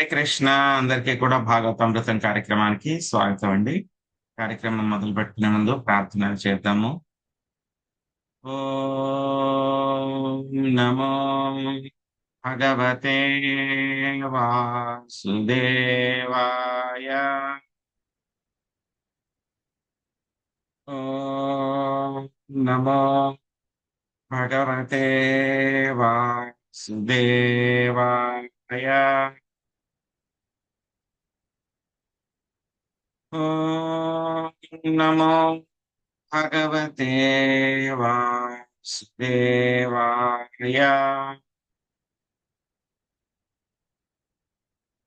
హరే కృష్ణ. అందరికీ కూడా భాగవతామృతం కార్యక్రమానికి స్వాగతం అండి. కార్యక్రమం మొదలు పెట్టిన ముందు ప్రార్థనలు చేద్దాము. ఓ నమో భగవతే వాసుదేవాయ. ఓ నమో భగవతే వాసుదేవాయ. నమో భగవతే వాసుదేవాయ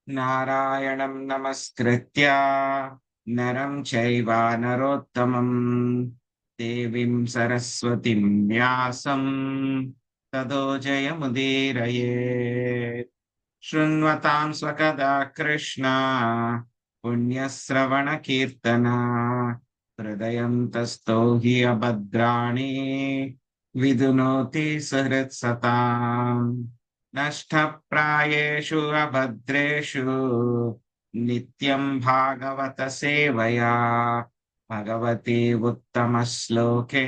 నారాయణం నమస్కృత్య నరం చైవ నరోత్తమం దేవీం సరస్వతిం వ్యాసం తదో జయముదీరయేత్ శృణ్వతాం స్వకదా కృష్ణ पुण्यश्रवणकीर्तना हृदयं तस्थो हि अभद्राणि विदुनोति सुहृत्सताम्। नष्टप्रायेषु अभद्रेषु नित्यं भागवतसेवया भगवती उत्तमश्लोके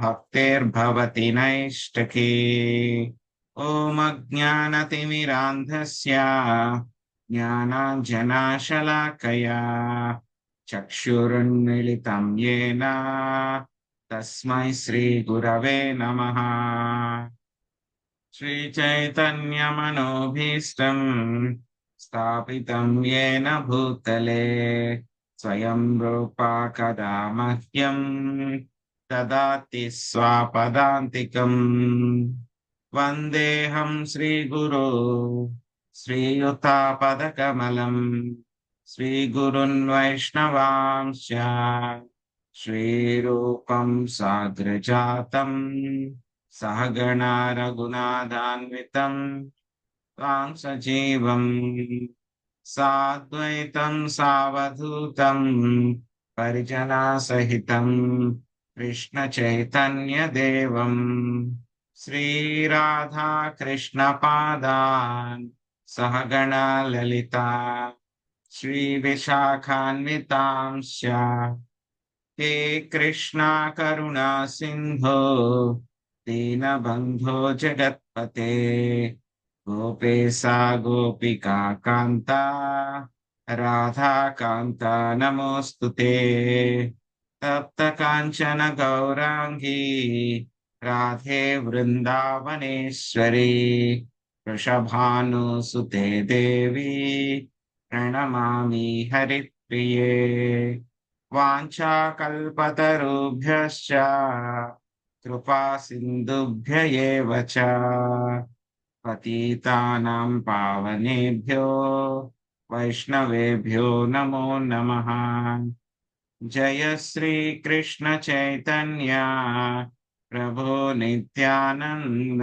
भक्तिर्भवति नैष्टकी। ॐ अज्ञानतिमिरान्धस्य ज्ञानाञ्जनाशलाकया चक्षुरुन्मिलितं येन तस्मै श्रीगुरवे नमः श्रीचैतन्यमनोभीष्टम् स्थापितं येन भूतले स्वयं रूपा कदा मह्यं ददाति स्वापदान्तिकम् वन्देऽहं श्रीगुरो श्रीयुतापदकमलं श्रीगुरुन् वैष्णवांश्च श्रीरूपं साग्रजातम् सहगणा रघुनाथान्वितं त्वां सजीवम् साद्वैतं सावधूतं परिजनासहितं कृष्णचैतन्यदेवम् श्रीराधाकृष्णपादान् सहगणा ललिता श्रीविशाखान्वितांश्च हे कृष्णा करुणा सिन्धो दीनबन्धो जगत्पते। गोपेशा, गोपिका कान्ता राधाकान्ता नमोऽस्तु ते। तप्तकाञ्चन गौराङ्गी, राधे वृन्दावनेश्वरी। वृषभानुसुते देवी, प्रणमामि हरिप्रिये। वाञ्छाकल्पतरुभ्यश्च कृपा सिन्धुभ्य एव च। पतितानां पावनेभ्यो, वैष्णवेभ्यो नमो नमः। जय चैतन्य, प्रभो नित्यानन्द।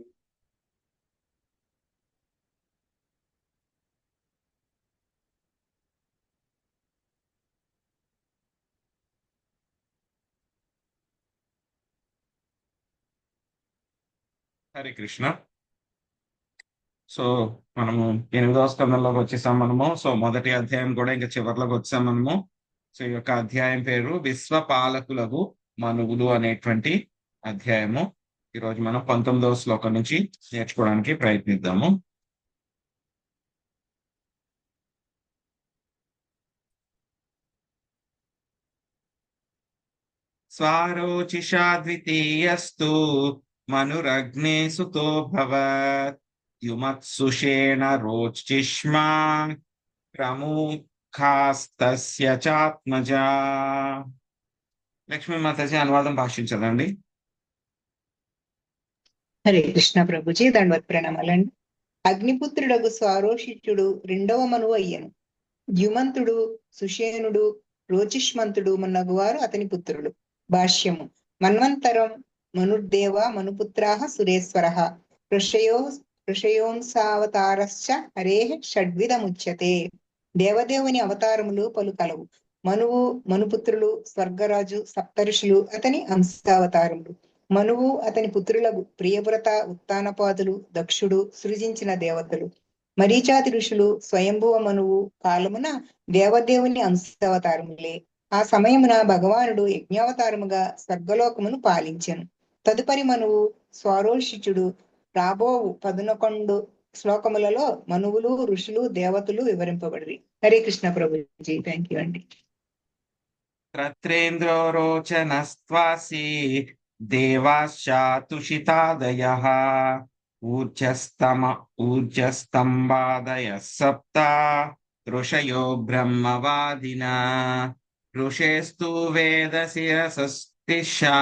హరే కృష్ణ. సో మనము ఎనిమిదవ స్కందంలోకి వచ్చేసాం మనము. సో మొదటి అధ్యాయం కూడా ఇంకా చివరిలోకి వచ్చాం మనము. సో ఈ యొక్క అధ్యాయం పేరు విశ్వ పాలకులకు మనువులు అనేటువంటి అధ్యాయము. ఈరోజు మనం పంతొమ్మిదవ శ్లోకం నుంచి నేర్చుకోవడానికి ప్రయత్నిద్దాము. స్వారోచిషా ద్వితీయస్తు మనురగ్నే సుతో భవత్ యుమత్సుషేణ రోచిష్మా ప్రముఖాస్తస్య చాత్మజా లక్ష్మీ మాతాజీ అనువాదం భాషించదండి హరే కృష్ణ ప్రభుజీ దండవత్ ప్రణామాలండి అగ్నిపుత్రుడగు స్వారోషిత్యుడు రెండవ మనువు అయ్యను ద్యుమంతుడు సుషేనుడు రోచిష్మంతుడు మున్నగువారు అతని పుత్రుడు భాష్యము మన్వంతరం మనుర్దేవ మనుపుత్రా సురేశ్వర ఋషయో ఋషయోంసావతారశ్చ హరే షడ్విధముచ్యతే దేవదేవుని అవతారములు పలు కలవు మనువు మనుపుత్రులు స్వర్గరాజు సప్తఋషులు అతని అంశావతారములు। మనువు అతని పుత్రులకు ప్రియవ్రత ఉత్తానపాదులు దక్షుడు సృజించిన దేవతలు। మరీచాతి ఋషులు స్వయంభువ మనువు కాలమున దేవదేవుని అంశావతారములే। ఆ సమయమున భగవానుడు యజ్ఞావతారముగా స్వర్గలోకమును పాలించెను। తదుపరి మనువు స్వరోషిచుడు రాబోవు పదునకొండు శ్లోకములలో మనువులు ఋషులు దేవతలు వివరింపబడి హరే కృష్ణ ప్రభుజీ. థ్యాంక్ యూ అండి. రత్రేంద్రో రోచనస్త్వాసి దేవాశ్చాతుషితాదయः. ఊర్జస్తమ ఊర్జస్తంభాదయः సప్త ఋషయో బ్రహ్మవాదిన. ఋషేస్తు వేద శిరసస్తిషా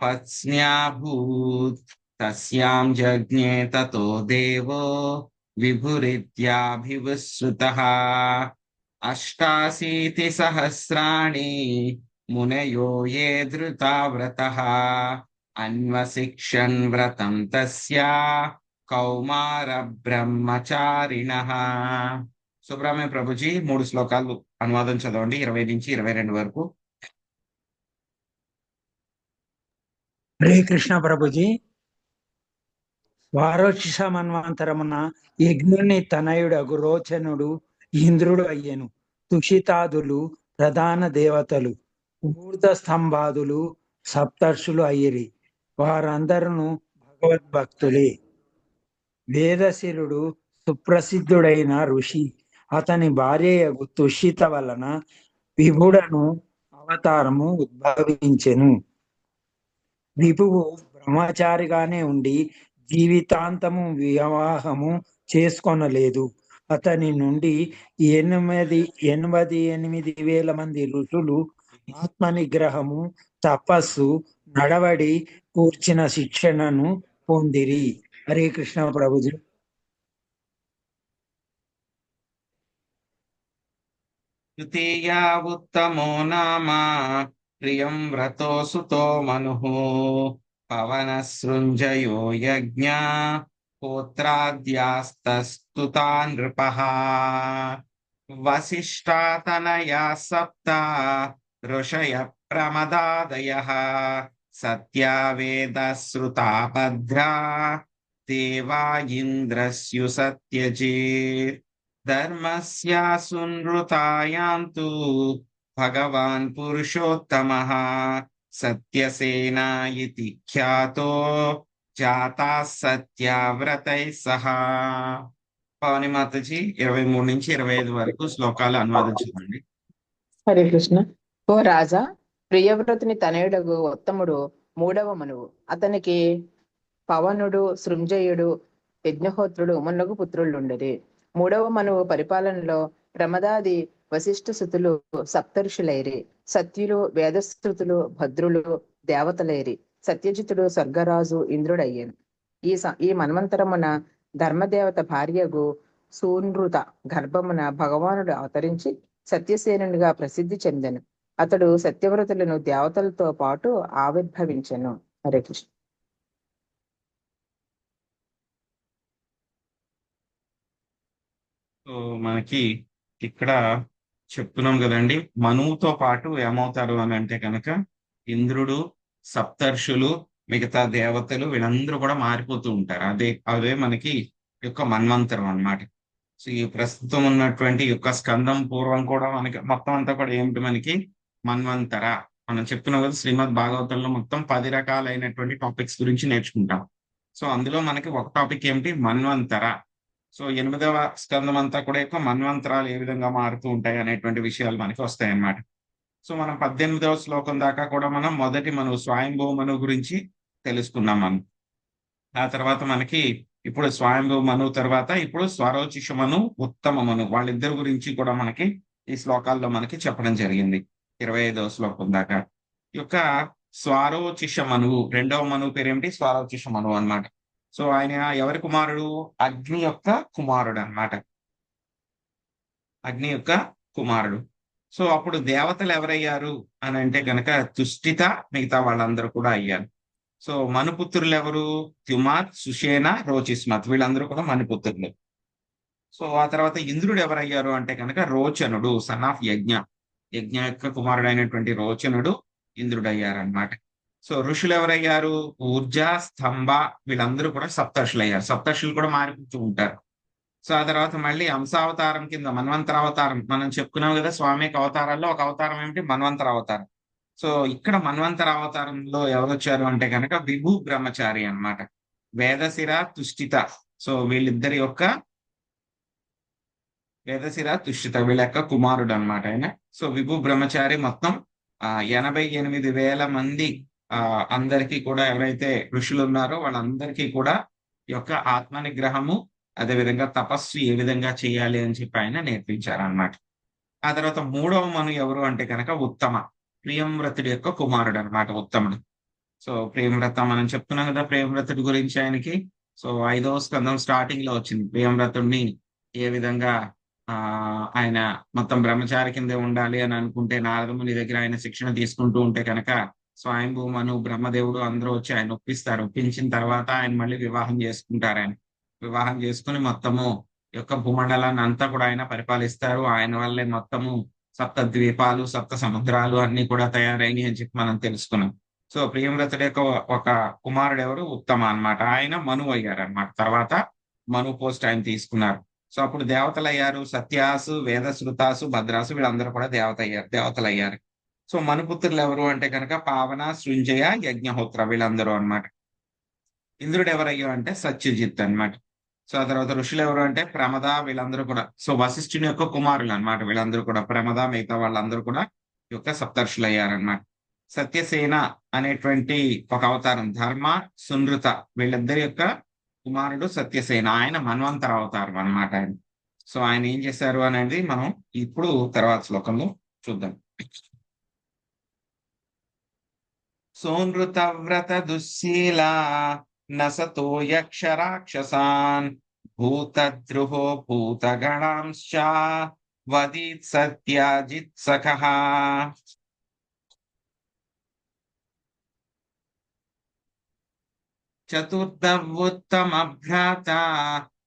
పత్స్న్యాభూత్ తస్యాం జజ్ఞే తతో దేవో విభురిత్యాభివృతः అష్టాశీతి సహస్రాణి మునయో ఏ ధృతావ్రతः అన్వశిక్షన్ వ్రతం తస్యా కౌమార బ్రహ్మచారిణః సుబ్రహ్మణ్య ప్రభుజీ మూడు శ్లోకాలు అనువాదం చదవండి ఇరవై నుంచి ఇరవై రెండు వరకు. హరే కృష్ణ ప్రభుజీ వారోచిష మన్వాంతరమున యజ్ఞుని తనయుడగు రోచనుడు ఇంద్రుడు అయ్యెను. తుషితాదులు ప్రధాన దేవతలు ఊర్ధ స్తంభాదులు సప్తర్షులు అయ్యిరి. వారందరూ భగవద్భక్తులే. వేదశిరుడు సుప్రసిద్ధుడైన ఋషి. అతని భార్యయగు తుషిత వలన విభుడను అవతారము ఉద్భవించెను. విభువు బ్రహ్మచారిగానే ఉండి జీవితాంతము వివాహము చేసుకొనలేదు. అతని నుండి ఎనిమిది ఎనిమిది ఎనిమిది వేల మంది ఋషులు ఆత్మ నిగ్రహము తపస్సు నడవడి కూర్చిన శిక్షణను పొందిరి. హరే కృష్ణ ప్రభుజీ. తృతీయా ఉత్తమో నామా ప్రియం వ్రతో మను మనుః పవన సృంజయో యజ్ఞ పోత్రాద్యాస్తస్తుతా నృప వసిష్టాతనయా సప్త ఋషయ ప్రమదాదయ సత్యా భద్రా దేవా ఇంద్రస్యు సత్యజేత్ ధర్మస్యాసునృతాయాంతు భగవాన్ పురుషోత్తమ సత్యసేన ఇది ఖ్యాతో జాతా సత్యవ్రతై సహా పవని మాతజీ ఇరవై మూడు నుంచి ఇరవై ఐదు వరకు శ్లోకాలు అనువాదం హరే కృష్ణ. ఓ రాజా ప్రియవ్రతుని తనయుడగు ఉత్తముడు మూడవ మనువు. అతనికి పవనుడు సృంజయుడు యజ్ఞహోత్రుడు మున్నగు ఉండేది మూడవ మనువు పరిపాలనలో ప్రమదాది వశిష్ఠ శృతులు సప్తఋషులైరి సత్యులు వేదశ్రుతులు భద్రులు దేవతలైరి సత్యజితుడు స్వర్గరాజు ఇంద్రుడయ్యాను. ఈ స ఈ మన్వంతరమున ధర్మదేవత భార్యకు సూనృత గర్భమున భగవానుడు అవతరించి సత్యసేనునిగా ప్రసిద్ధి చెందెను. అతడు సత్యవ్రతులను దేవతలతో పాటు ఆవిర్భవించెను. హరే కృష్ణ. మనకి ఇక్కడ చెప్తున్నాం కదండి. మనువుతో పాటు ఏమవుతారు అని అంటే కనుక ఇంద్రుడు సప్తర్షులు మిగతా దేవతలు వీళ్ళందరూ కూడా మారిపోతూ ఉంటారు. అదే అదే మనకి యొక్క మన్వంతరం అన్నమాట. సో ఈ ప్రస్తుతం ఉన్నటువంటి యొక్క స్కందం పూర్వం కూడా మనకి మొత్తం అంతా కూడా ఏమిటి మనకి మన్వంతర. మనం చెప్తున్నాం కదా శ్రీమద్ భాగవతంలో మొత్తం పది రకాలైనటువంటి టాపిక్స్ గురించి నేర్చుకుంటాం. సో అందులో మనకి ఒక టాపిక్ ఏమిటి మన్వంతర. సో ఎనిమిదవ స్కందం అంతా కూడా ఎక్కువ మన్వంతరాలు ఏ విధంగా మారుతూ ఉంటాయి అనేటువంటి విషయాలు మనకి వస్తాయి అన్నమాట సో మనం పద్దెనిమిదవ శ్లోకం దాకా కూడా మనం మొదటి మనం స్వయంభూ మను గురించి తెలుసుకున్నాం మనం. ఆ తర్వాత మనకి ఇప్పుడు స్వయంభూ మను తర్వాత ఇప్పుడు స్వరోచిషమను ఉత్తమమను ఉత్తమ వాళ్ళిద్దరి గురించి కూడా మనకి ఈ శ్లోకాల్లో మనకి చెప్పడం జరిగింది. ఇరవై ఐదవ శ్లోకం దాకా. ఈ యొక్క స్వారోచిష మనువు రెండవ మను పేరు ఏమిటి స్వారోచిష మనువు అన్నమాట. సో ఆయన ఎవరి కుమారుడు? అగ్ని యొక్క కుమారుడు అన్నమాట. అగ్ని యొక్క కుమారుడు. సో అప్పుడు దేవతలు ఎవరయ్యారు? అని అంటే గనక తుష్టిత మిగతా వాళ్ళందరూ కూడా అయ్యారు. సో మనుపుత్రులు ఎవరు? త్యుమార్ సుషేన రోచిస్మత్ వీళ్ళందరూ కూడా మనుపుత్రులు. సో ఆ తర్వాత ఇంద్రుడు ఎవరయ్యారు అంటే కనుక రోచనుడు సన్ ఆఫ్ యజ్ఞ. యజ్ఞ యొక్క కుమారుడైనటువంటి రోచనుడు ఇంద్రుడు అయ్యారనమాట సో ఋషులు ఎవరయ్యారు ఊర్జ స్తంభ వీళ్ళందరూ కూడా సప్తర్షులు అయ్యారు సప్తర్షులు కూడా మారిపోతూ ఉంటారు. సో ఆ తర్వాత మళ్ళీ అంశావతారం కింద మన్వంతర అవతారం మనం చెప్పుకున్నాం కదా స్వామికి అవతారాల్లో ఒక అవతారం ఏమిటి? మన్వంతర అవతారం సో ఇక్కడ మన్వంతర అవతారంలో ఎవరు వచ్చారు అంటే కనుక విభు బ్రహ్మచారి అన్నమాట. వేదశిర తుష్టిత. సో వీళ్ళిద్దరి యొక్క వేదశిర తుష్టిత వీళ్ళ యొక్క కుమారుడు అనమాట ఆయన. సో విభు బ్రహ్మచారి మొత్తం ఆ ఎనభై ఎనిమిది వేల మంది ఆ అందరికీ కూడా ఎవరైతే ఋషులు ఉన్నారో వాళ్ళందరికీ కూడా ఈ యొక్క ఆత్మ నిగ్రహము అదే విధంగా తపస్సు ఏ విధంగా చేయాలి అని చెప్పి ఆయన నేర్పించారు అన్నమాట ఆ తర్వాత మూడవ మను ఎవరు అంటే కనుక ఉత్తమ ప్రియంవ్రతుడి యొక్క కుమారుడు అనమాట ఉత్తముడు. సో ప్రియంవ్రత మనం చెప్తున్నాం కదా ప్రియంవ్రతుడి గురించి ఆయనకి. సో ఐదవ స్కందం స్టార్టింగ్లో వచ్చింది. ప్రియంవ్రతుడిని ఏ విధంగా ఆ ఆయన మొత్తం బ్రహ్మచారి కిందే ఉండాలి అని అనుకుంటే నారదముని దగ్గర ఆయన శిక్షణ తీసుకుంటూ ఉంటే కనుక స్వయంభూమను బ్రహ్మదేవుడు అందరూ వచ్చి ఆయన ఒప్పిస్తారు. ఒప్పించిన తర్వాత ఆయన మళ్ళీ వివాహం చేసుకుంటారు ఆయన. వివాహం చేసుకుని మొత్తము యొక్క భూమండలాన్ని అంతా కూడా ఆయన పరిపాలిస్తారు. ఆయన వల్లే మొత్తము సప్త ద్వీపాలు సప్త సముద్రాలు అన్ని కూడా తయారైనవి అని చెప్పి మనం తెలుసుకున్నాం. సో ప్రియంవ్రతుడి యొక్క ఒక కుమారుడు ఎవరు? ఉత్తమ అన్నమాట. ఆయన మను అయ్యారు అనమాట తర్వాత మను పోస్ట్ ఆయన తీసుకున్నారు. సో అప్పుడు దేవతలు అయ్యారు సత్యాసు వేదశ్రుతాసు భద్రాసు వీళ్ళందరూ కూడా దేవత అయ్యారు దేవతలు అయ్యారు సో మనుపుత్రులు ఎవరు అంటే కనుక పావన సృంజయ యజ్ఞహోత్ర వీళ్ళందరూ అనమాట ఇంద్రుడు ఎవరయ్యో అంటే సత్యజిత్ అన్నమాట. సో ఆ తర్వాత ఋషులు ఎవరు అంటే ప్రమద వీళ్ళందరూ కూడా. సో వశిష్ఠుని యొక్క కుమారులు అన్నమాట వీళ్ళందరూ కూడా. ప్రమద మిగతా వాళ్ళందరూ కూడా ఈ యొక్క సప్తర్షులు అయ్యారనమాట సత్యసేన అనేటువంటి ఒక అవతారం ధర్మ సునృత వీళ్ళిద్దరి యొక్క కుమారుడు సత్యసేన. ఆయన మన్వంతర అవతారం అనమాట ఆయన. సో ఆయన ఏం చేశారు అనేది మనం ఇప్పుడు తర్వాత శ్లోకంలో చూద్దాం. సోనృతవ్రత వ్రత నసతో యక్ష రాక్షసాన్ భూతద్రుహో భూతగణాంశ వదీత్ సత్యాజిత్ సఖ చతుర్థవుత్తమభ్రాత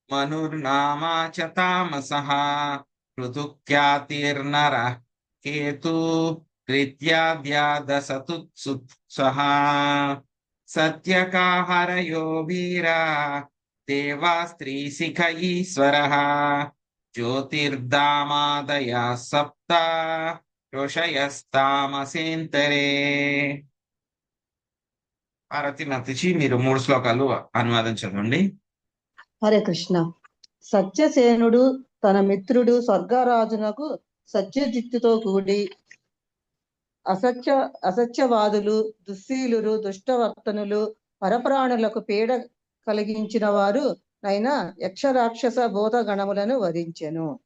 మనుర్నామా చ తామస ఋతుఖ్యాతిర్నర కేతు కృత్యాద్యాదసతుత్సుత్సః సత్యకాహరయో వీరా దేవా స్త్రీశిఖ ఈశ్వర జ్యోతిర్దామాదయా సప్త ఋషయస్తామసేంతరే భారతి నతిచి మీరు మూడు శ్లోకాలు అనువాదం చదవండి. హరే కృష్ణ. సత్యసేనుడు తన మిత్రుడు స్వర్గరాజునకు సత్యజిత్తుతో కూడి అసత్య అసత్యవాదులు దుశ్శీలురు దుష్టవర్తనులు పరప్రాణులకు పీడ కలిగించిన వారు నైనా యక్షరాక్షస రాక్షస గణములను వధించెను.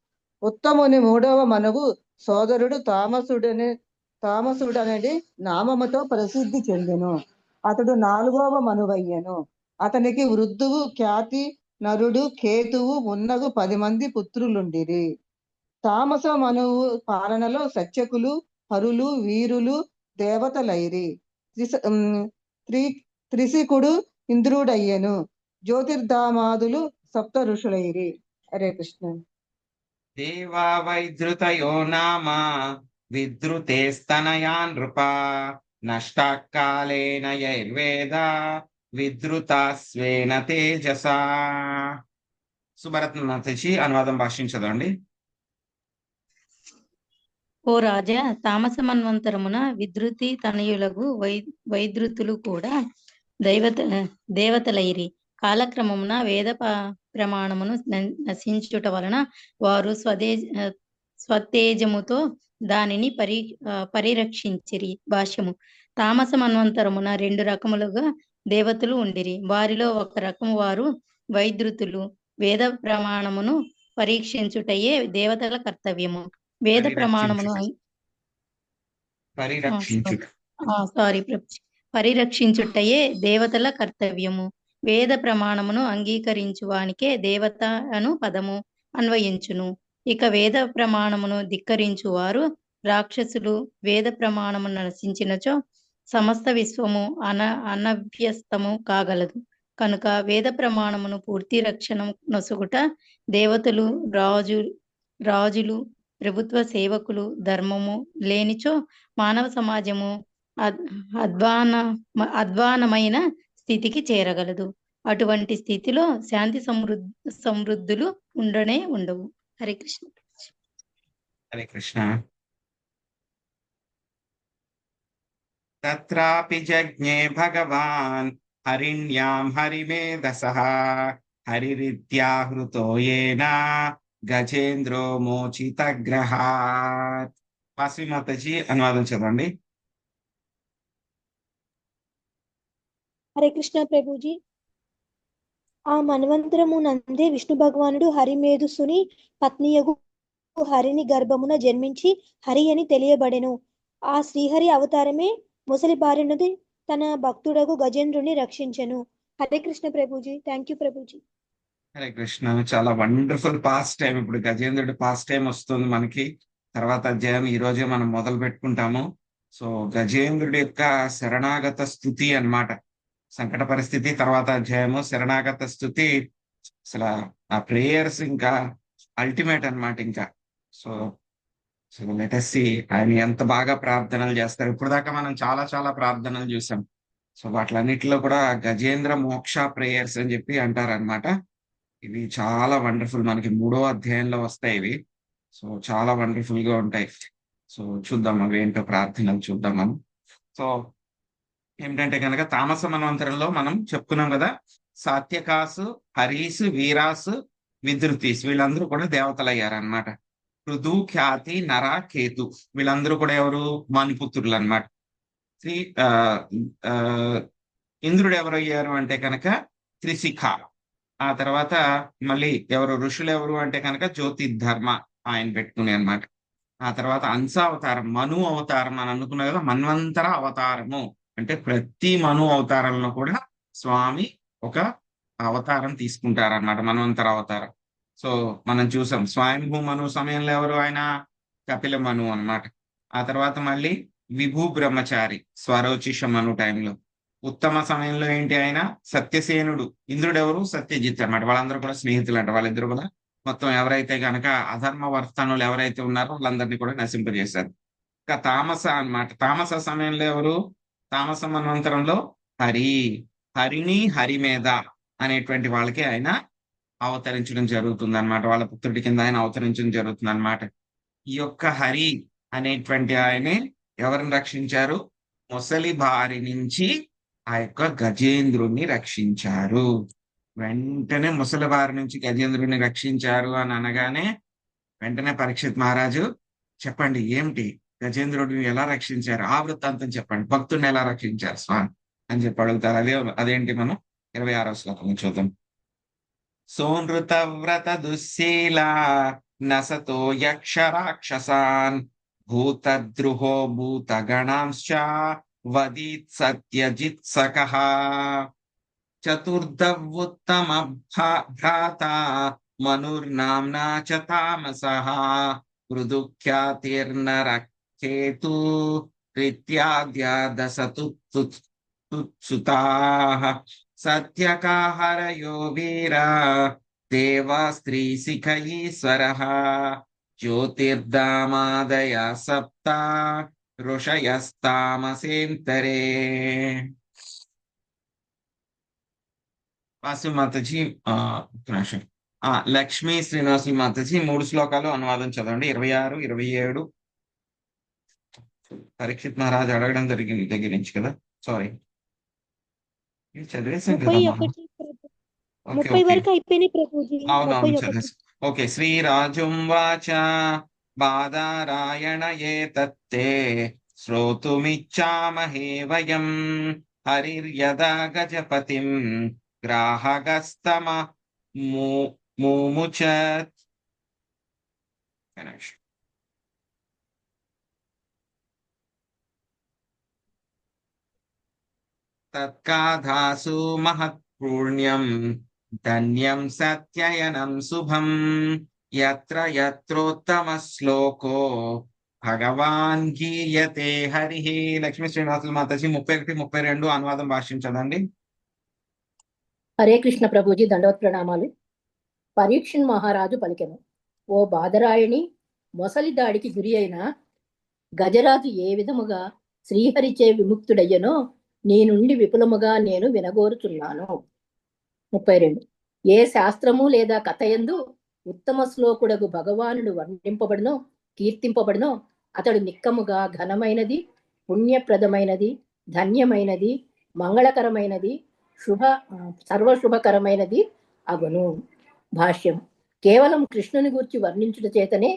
ఉత్తముని మూడవ మనువు సోదరుడు తామసుడని తామసుడనడి నామముతో ప్రసిద్ధి చెందెను. అతడు నాలుగవ మనువయ్యను. అతనికి వృద్ధువు ఖ్యాతి నరుడు కేతువు మున్నగు పది మంది పుత్రులుండిరి. తామస మనువు పాలనలో సత్యకులు హరులు వీరులు దేవతలైరి. త్రి త్రిశికుడు ఇంద్రుడయ్యను. జ్యోతిర్ధామాదులు సప్త ఋషులైరి హరే కృష్ణ. దేవా వైద్రుతయో నామ విద్రుతే స్తనయా నృప. నష్టాకాలేన యైర్వేద విద్రుతాస్వేన తేజస. సుభరత్న అనువాదం భాషించదండి ఓ రాజా తామస మన్వంతరమున విద్రుతి తనయులకు వై వైద్రుతులు కూడా దైవత దేవతలైరి. కాలక్రమమున వేద ప్రమాణమును నశించుట వలన వారు స్వదే స్వతేజముతో దానిని పరి పరిరక్షించిరి భాష్యము. తామస మన్వంతరమున రెండు రకములుగా దేవతలు ఉండిరి. వారిలో ఒక రకము వారు వైద్రుతులు వేద ప్రమాణమును పరీక్షించుటయే దేవతల కర్తవ్యము. వేద ప్రమాణమును సారీ పరిరక్షించుటయే దేవతల కర్తవ్యము. వేద ప్రమాణమును అంగీకరించు వానికే దేవత అను పదము అన్వయించును. ఇక వేద ప్రమాణమును ధిక్కరించు వారు రాక్షసులు వేద ప్రమాణము నశించినచో సమస్త విశ్వము అన అనభ్యస్తము కాగలదు. కనుక వేద ప్రమాణమును పూర్తి రక్షణ నొసుగుట దేవతలు రాజు రాజులు ప్రభుత్వ సేవకులు ధర్మము లేనిచో మానవ సమాజము అద్- అధ్వాన అధ్వానమైన స్థితికి చేరగలదు. అటువంటి స్థితిలో శాంతి సమృద్ధి సమృద్ధులు ఉండనే ఉండవు. హరే కృష్ణ. హరే కృష్ణ. తత్రాపి జజ్ఞే భగవాన్ హరిణ్యాం హరిమేధస హరిరిత్యాహృతో ఏనా గజేంద్రో మోచితగ్రహాత్ మాతాజీ అనువాదం చదవండి. హరే కృష్ణ ప్రభుజీ. ఆ మన్వంతరము నందే విష్ణు భగవానుడు హరిమేధుసుని పత్నియగు హరిని గర్భమున జన్మించి హరి అని తెలియబడెను. ఆ శ్రీహరి అవతారమే ముసలి బారినది తన భక్తుడగు గజేంద్రుని రక్షించెను. హరే కృష్ణ ప్రభుజీ. Thank you Prabhuji. హరే కృష్ణ చాలా వండర్ఫుల్ పాస్ట్ టైం ఇప్పుడు. గజేంద్రుడి పాస్ట్ టైం వస్తుంది మనకి. తర్వాత అధ్యాయం ఈ రోజే మనం మొదలు పెట్టుకుంటాము. సో గజేంద్రుడి యొక్క శరణాగత స్థుతి అన్నమాట. సంకట పరిస్థితి తర్వాత అధ్యాయము శరణాగత స్థుతి అసలు ఆ ప్రేయర్స్ ఇంకా అల్టిమేట్ అన్నమాట ఇంకా. సో సో లెటెస్సి ఆయన ఎంత బాగా ప్రార్థనలు చేస్తారు. ఇప్పుడు దాకా మనం చాలా చాలా ప్రార్థనలు చూసాం. సో వాటిలన్నిటిలో కూడా గజేంద్ర మోక్ష ప్రేయర్స్ అని చెప్పి అంటారన్నమాట. ఇవి చాలా వండర్ఫుల్ మనకి మూడో అధ్యాయంలో వస్తాయి ఇవి. సో చాలా వండర్ఫుల్గా ఉంటాయి. సో చూద్దాం అవి ఏంటో ప్రార్థనలు చూద్దాం మనం. సో ఏమిటంటే కనుక తామస మనవంతరంలో మనం చెప్పుకున్నాం కదా సాత్యకాసు హరీసు వీరాసు విధృతీస్ వీళ్ళందరూ కూడా దేవతలు అయ్యారనమాట రుదు ఖ్యాతి నర కేతు వీళ్ళందరూ కూడా ఎవరు? మణిపుత్రులు అనమాట శ్రీ ఆ ఆ, ఇంద్రుడు ఎవరు అయ్యారు అంటే కనుక త్రిశిఖ. ఆ తర్వాత మళ్ళీ ఎవరు ఋషులు ఎవరు అంటే కనుక జ్యోతి ధర్మ ఆయన పెట్టుకునే అనమాట ఆ తర్వాత అంశ అవతారం మను అవతారం అని అనుకున్నా కదా మన్వంతర అవతారము. అంటే ప్రతి మను అవతారంలో కూడా స్వామి ఒక అవతారం తీసుకుంటారన్నమాట మన్వంతర అవతారం. సో మనం చూసాం స్వయంభూ మను సమయంలో ఎవరు? ఆయన కపిల మను అన్నమాట. ఆ తర్వాత మళ్ళీ విభూ బ్రహ్మచారి స్వరోచిష మను టైంలో. ఉత్తమ సమయంలో ఏంటి ఆయన? సత్యసేనుడు. ఇంద్రుడు ఎవరు సత్యజిత్ అన్నమాట. వాళ్ళందరూ కూడా స్నేహితులు అంట వాళ్ళిద్దరు కూడా మొత్తం ఎవరైతే గనక అధర్మ వర్తనులు ఎవరైతే ఉన్నారో వాళ్ళందరినీ కూడా నశింపజేశారు. ఇంకా తామస అన్నమాట. తామస సమయంలో ఎవరు? తామస మన్వంతరంలో హరి. హరిని హరిమేధ అనేటువంటి వాళ్ళకి ఆయన అవతరించడం జరుగుతుంది అనమాట వాళ్ళ పుత్రుడి కింద ఆయన అవతరించడం జరుగుతుంది అనమాట ఈ యొక్క హరి అనేటువంటి ఆయనే ఎవరిని రక్షించారు? ముసలి బారి నుంచి ఆ యొక్క గజేంద్రుణ్ణి రక్షించారు. వెంటనే ముసలివారి నుంచి గజేంద్రుని రక్షించారు అని అనగానే వెంటనే పరీక్షిత్ మహారాజు చెప్పండి ఏమిటి? గజేంద్రుడిని ఎలా రక్షించారు? ఆ వృత్తాంతం చెప్పండి. భక్తుడిని ఎలా రక్షించారు స్వామి? అని చెప్పి అడుగుతారు. అదే అదేంటి మనం? ఇరవై ఆరో శ్లోకం చూద్దాం. సోనృత వ్రత దుశ్శీల నసతో యక్ష రాక్షసాన్ భూతద్రుహో భూతగణాంశ్చ వదీత్ సత్యజిత్సకః చతుర్దవుత్తమ భ్రాత మనుర్నామ్నా చ తామసః మృదుఖ్యాతిర్నరకేతు రీత్యాద్యాదశతు తుత్సుతాః సత్యకాహరయో వీర దేవా స్త్రీ శిఖ ఈశ్వరः జ్యోతిర్దామాదయ ఋషయస్తామసేంతరే వాసు మాతజీ లక్ష్మీ శ్రీనివాసులు మాతజీ మూడు శ్లోకాలు అనువాదం చదవండి ఇరవై ఆరు ఇరవై ఏడు. పరీక్షిత్ మహారాజ్ అడగడం జరిగింది దగ్గర నుంచి కదా? సారీ చదివేసాం కదా ఓకే శ్రీరాజుం వాచ. बाधारायण ये तत्ते श्रोतुमिच्छामहे वयम् हरिर्यदा गजपतिम् ग्राहकस्तम मुमुचत् Finish. तत्काधासु महत्पूर्ण्यम् धन्यम् सत्ययनम् शुभम् యత్ర యత్రోత్తమ శ్లోకో భగవాన్ గీయతే హరి లక్ష్మీ శ్రీనివాసులు మాతాజీ ముప్పై ఒకటి ముప్పై రెండు అనువాదం భాషించదండి హరే కృష్ణ ప్రభుజీ దండవత్ ప్రణామాలు పరీక్షన్ మహారాజు పలికెను. ఓ బాధరాయణి మొసలి దాడికి గురి అయిన గజరాజు ఏ విధముగా శ్రీహరిచే విముక్తుడయ్యనో నీ నుండి విపులముగా నేను వినగోరుచున్నాను ముప్పై రెండు. ఏ శాస్త్రము లేదా కథయందు ఉత్తమ శ్లోకుడకు భగవానుడు వర్ణింపబడినో కీర్తింపబడినో అతడు నిక్కముగా ఘనమైనది పుణ్యప్రదమైనది ధన్యమైనది మంగళకరమైనది శుభ సర్వశుభకరమైనది అగును. భాష్యం. కేవలం కృష్ణుని గూర్చి వర్ణించుట చేతనే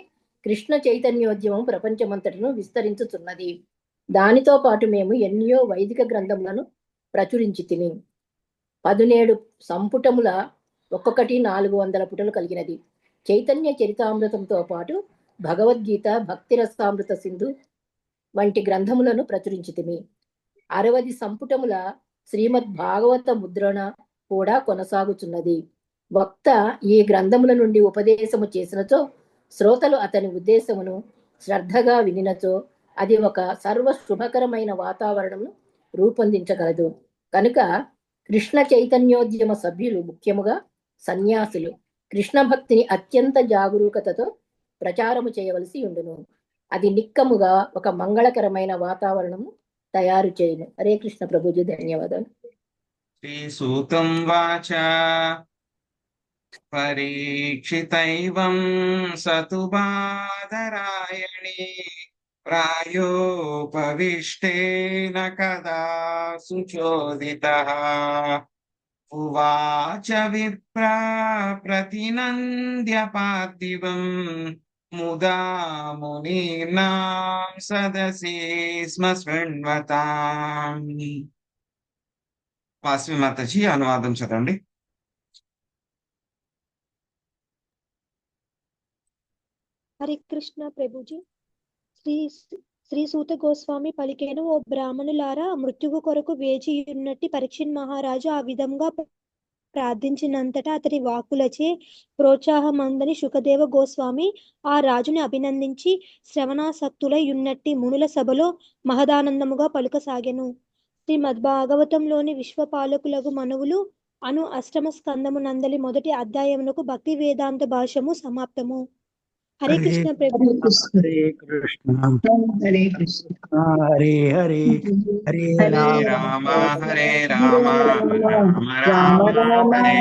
కృష్ణ చైతన్యోద్యమం ప్రపంచమంతటను విస్తరించుతున్నది దానితో పాటు మేము ఎన్నో వైదిక గ్రంథములను ప్రచురించి తిని పదునేడు సంపుటముల ఒక్కొక్కటి నాలుగు వందల పుటలు కలిగినది. చైతన్య చరితామృతంతో పాటు భగవద్గీత భక్తి రసామృత సింధు వంటి గ్రంథములను ప్రచురించితిమి. అరవది సంపుటముల శ్రీమద్ భాగవత ముద్రణ కూడా కొనసాగుచున్నది. వక్త ఈ గ్రంథముల నుండి ఉపదేశము చేసినచో శ్రోతలు అతని ఉద్దేశమును శ్రద్ధగా వినినచో అది ఒక సర్వ శుభకరమైన వాతావరణమును రూపొందించగలదు. కనుక కృష్ణ చైతన్యోద్యమ సభ్యులు ముఖ్యముగా సన్యాసులు. కృష్ణ భక్తిని అత్యంత జాగరూకతతో ప్రచారము చేయవలసి ఉండును. అది నిక్కముగా ఒక మంగళకరమైన వాతావరణము తయారు చేయను. హరే కృష్ణ ప్రభుజీ ధన్యవాదాలు. శ్రీసూతం వాచ. పరీక్షితైవం సతు బాదరాయణి ప్రాయోపవిష్టేన కదా సుచోదిత. ఉవాచ విప్రా ప్రతినంద్య పార్థివం ముదా మునీనాం సదసి స్మ శృణ్వతాం వాస్వి మాతాజీ అనువాదం చదవండి హరే కృష్ణ ప్రభుజీ శ్రీ శ్రీ సూత గోస్వామి పలికేను ఓ బ్రాహ్మణులారా మృత్యువు కొరకు వేచి ఉన్నట్టి పరీక్షిన్ మహారాజు ఆ విధంగా ప్రార్థించినంతటా అతని వాకులచే ప్రోత్సాహమందని శుకదేవ గోస్వామి ఆ రాజుని అభినందించి శ్రవణాసక్తులై ఉన్నట్టి మునుల సభలో మహదానందముగా పలుకసాగెను. శ్రీ మద్భాగవతంలోని విశ్వపాలకులకు మనవులు అను అష్టమ స్కందము నందలి మొదటి అధ్యాయమునకు భక్తి వేదాంత భాషము సమాప్తము. హరే హరే కృష్ణ ప్రభు హరే కృష్ణ హరే కృష్ణ హరే హరే హరే హరే రామ రామ హరే రామ రామ రామ హరే